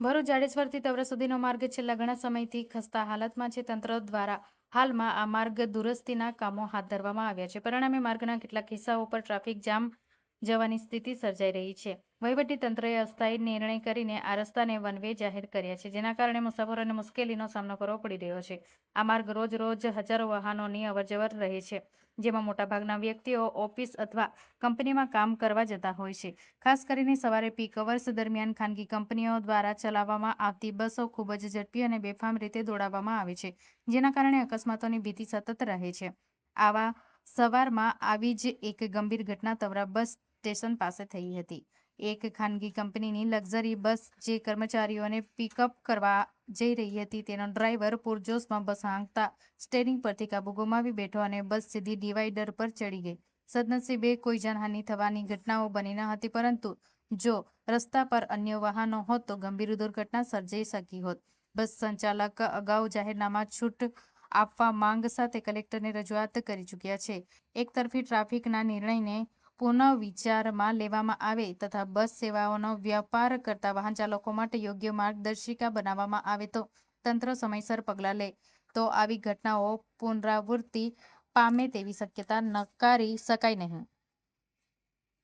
ભરૂચ જાડેશ્વરથી તવરા સુધીનો માર્ગ છેલ્લા ઘણા સમયથી ખસ્તા હાલતમાં છે. તંત્ર દ્વારા હાલમાં આ માર્ગ દુરસ્તીના કામો હાથ ધરવામાં આવ્યા છે. પરિણામે માર્ગના કેટલાક હિસ્સાઓ પર ટ્રાફિક જામ જવાની સ્થિતિ સર્જાઈ રહી છે. તંત્રએ અસ્થાયી નિર્ણય કરીને આ રસ્તાને વન વે જાહેર કર્યા છે, જેના કારણે મુસાફરોને મુશ્કેલીનો સામનો કરવો પડી રહ્યો છે. આ માર્ગ રોજ રોજ હજારો વાહનોની અવરજવર રહે છે, જેમાં મોટાભાગના વ્યક્તિઓ ઓફિસ અથવા કંપનીમાં કામ કરવા જતા હોય છે. ખાસ કરીને સવારે પીક અવર્સ દરમિયાન ખાનગી કંપનીઓ દ્વારા ચલાવવામાં આવતી બસો ખૂબ જ ઝડપી અને બેફામ રીતે દોડાવવામાં આવે છે, જેના કારણે અકસ્માતોની ભીતિ સતત રહે છે. આવા સવારમાં આવી જ એક ગંભીર ઘટના તવરા બસ સ્ટેશન પાસે થઈ હતી. એક ખાનગી કંપનીની લક્ઝરી બસ જે કર્મચારીઓને પિકઅપ કરવા જઈ રહી હતી, તેનો ડ્રાઈવર પૂરજોશમાં બસ હાંકતા સ્ટેરિંગ પરથી કાબુ ગુમાવી બેઠો અને બસ સીધી ડિવાઈડર પર ચડી ગઈ. સદનસીબે કોઈ જાનહાનિ થવાની ઘટનાઓ બની ન હતી, પરંતુ જો રસ્તા પર અન્ય વાહનો હોત તો ગંભીર દુર્ઘટના સર્જાઈ શકી હોત. બસ સંચાલક અગાઉ જાહેરનામા છૂટ આપવા માંગ સાથે કલેક્ટરને રજૂઆત કરી ચૂક્યા છે. એકતરફી ટ્રાફિકના નિર્ણયને પુનઃવિચારમાં લેવામાં આવે તથા બસ સેવાઓનો વ્યાપાર કરતા વાહન ચાલકો માટે યોગ્ય માર્ગદર્શિકા બનાવવામાં આવે તો તંત્ર સમયસર પગલાં લે. તો આવી ઘટનાઓ પુનરાવૃત્તિ પામે તેવી શક્યતા નકારી શકાય નહીં.